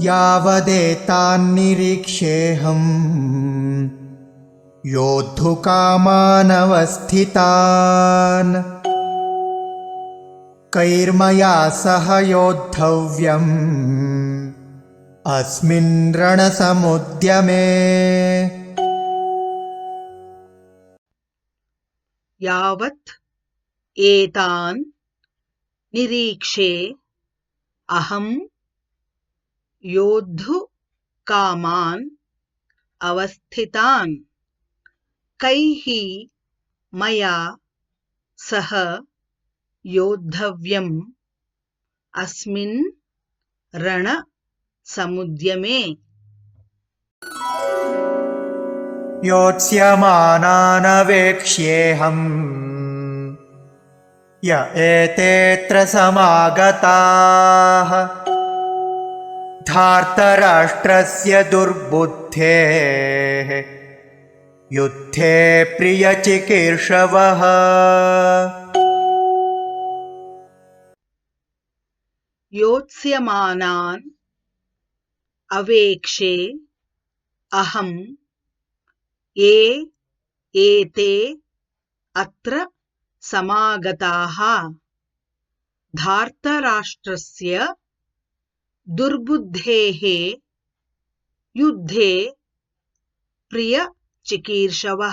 यावदेतान्निरीक्षेऽहम्। योद्धुकामानवस्थितान्। कैर्मया सह योद्धव्यम् अस्मिन् रणसमुद्यमे। यावत् एतान् निरीक्षे अहं योद्धुकामान् अवस्थितान्। कैः मया सह योद्धव्यम् अस्मिन् रणसमुद्यमे। योत्स्यमानानवेक्ष्येऽहम्। य एतेऽत्र समागताः धार्तराष्ट्रस्य दुर्बुद्धेः। युद्धे प्रियचिकीर्षवः। योत्स्यमानान् अवेक्षे अहं ये एते अत्र समागताः। धार्तराष्ट्रस्य दुर्बुद्धेः युद्धे प्रियचिकीर्षवः।